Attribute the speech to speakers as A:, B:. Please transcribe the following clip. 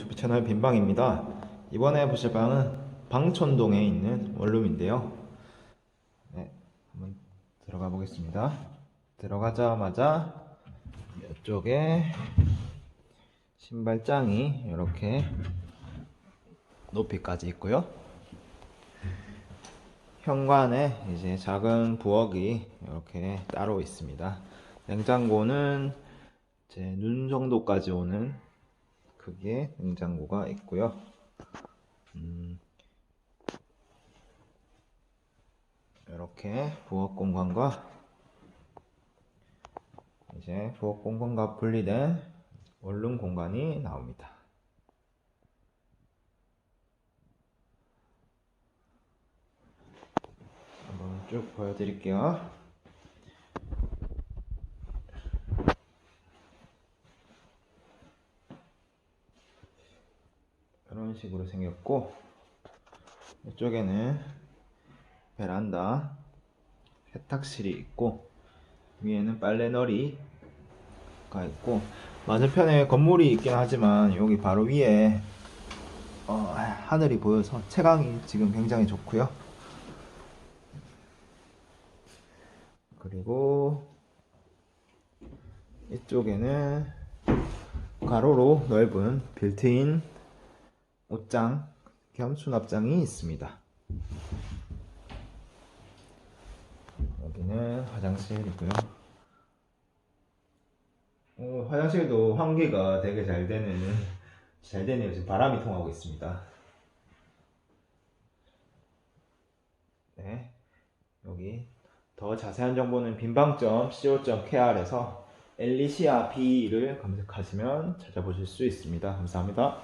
A: 유튜브 채널 빈방입니다. 이번에 보실 방은 방촌동에 있는 원룸인데요. 네, 한번 들어가 보겠습니다. 들어가자마자 이쪽에 신발장이 이렇게 높이까지 있고요. 현관에 이제 작은 부엌이 이렇게 따로 있습니다. 냉장고는 제 눈 정도까지 오는 크기의 냉장고가 있고요. 음, 이렇게 부엌 공간과 이제 부엌 공간과 분리된 원룸 공간이 나옵니다. 한번 쭉 보여드릴게요. 이런 식으로 생겼고 이쪽에는 베란다 세탁실이 있고 위에는 빨래너리가 있고 맞은편에 건물이 있긴 하지만 여기 바로 위에 어, 하늘이 보여서 채광이 지금 굉장히 좋고요. 그리고 이쪽에는 가로로 넓은 빌트인 옷장 겸 수납장이 있습니다. 여기는 화장실이고요. 어, 화장실도 환기가 되게 잘 되는 잘 되네요. 지금 바람이 통하고 있습니다. 네, 여기 더 자세한 정보는 빈방점 co.kr에서 엘리시아 B를 검색하시면 찾아보실 수 있습니다. 감사합니다.